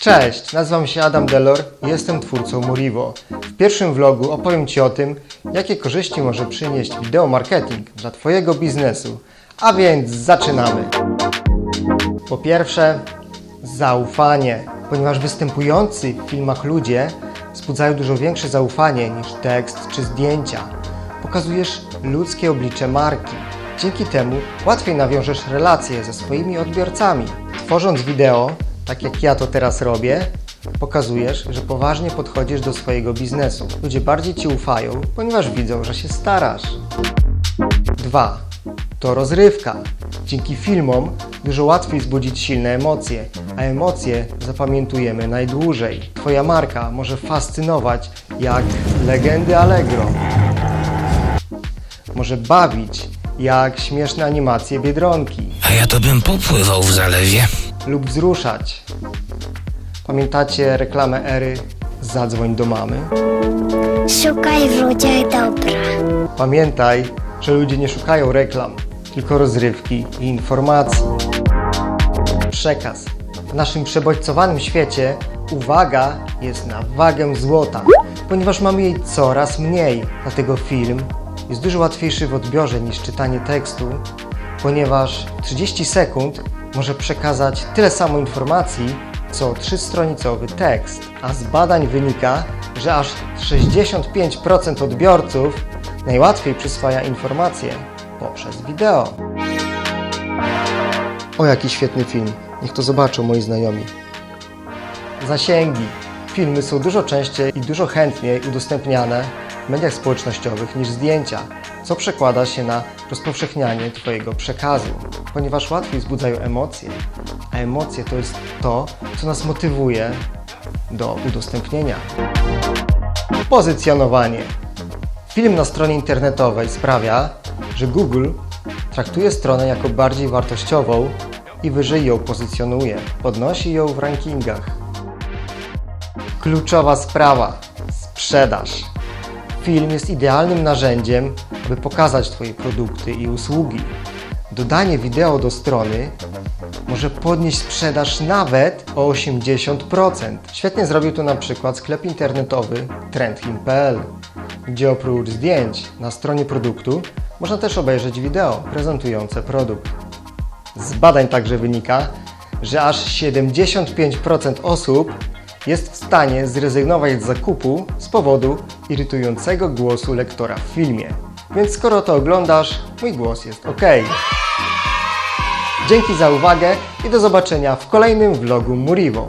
Cześć, nazywam się Adam Delor i jestem twórcą Murivo. W pierwszym vlogu opowiem Ci o tym, jakie korzyści może przynieść wideo marketing dla Twojego biznesu. A więc zaczynamy. Po pierwsze, zaufanie, ponieważ występujący w filmach ludzie wzbudzają dużo większe zaufanie niż tekst czy zdjęcia. Pokazujesz ludzkie oblicze marki. Dzięki temu łatwiej nawiążesz relacje ze swoimi odbiorcami. Tworząc wideo, tak jak ja to teraz robię, pokazujesz, że poważnie podchodzisz do swojego biznesu. Ludzie bardziej Ci ufają, ponieważ widzą, że się starasz. 2. To rozrywka. Dzięki filmom dużo łatwiej wzbudzić silne emocje, a emocje zapamiętujemy najdłużej. Twoja marka może fascynować jak legendy Allegro. Może bawić jak śmieszne animacje Biedronki A ja to bym popływał w zalewie. Lub wzruszać. Pamiętacie reklamę Ery Zadzwoń do mamy? Szukaj w ludziach dobra. Pamiętaj, że ludzie nie szukają reklam, tylko rozrywki i informacji. Przekaz. W naszym przebodźcowanym świecie uwaga jest na wagę złota, ponieważ mamy jej coraz mniej. Dlatego film jest dużo łatwiejszy w odbiorze niż czytanie tekstu, ponieważ 30 sekund może przekazać tyle samo informacji, co trzystronicowy tekst. A z badań wynika, że aż 65% odbiorców najłatwiej przyswaja informacje poprzez wideo. O jaki świetny film. Niech to zobaczą moi znajomi. Zasięgi. Filmy są dużo częściej i dużo chętniej udostępniane w mediach społecznościowych niż zdjęcia, co przekłada się na rozpowszechnianie Twojego przekazu, ponieważ łatwiej wzbudzają emocje, a emocje to jest to, co nas motywuje do udostępnienia. Pozycjonowanie. Film na stronie internetowej sprawia, że Google traktuje stronę jako bardziej wartościową i wyżej ją pozycjonuje, podnosi ją w rankingach. Kluczowa sprawa sprzedaż. Film jest idealnym narzędziem, aby pokazać Twoje produkty i usługi. Dodanie wideo do strony może podnieść sprzedaż nawet o 80%. Świetnie zrobił to na przykład sklep internetowy trendhim.pl, gdzie oprócz zdjęć na stronie produktu można też obejrzeć wideo prezentujące produkt. Z badań także wynika, że aż 75% osób jest w stanie zrezygnować z zakupu z powodu irytującego głosu lektora w filmie. Więc skoro to oglądasz, mój głos jest ok. Dzięki za uwagę i do zobaczenia w kolejnym vlogu Murivo.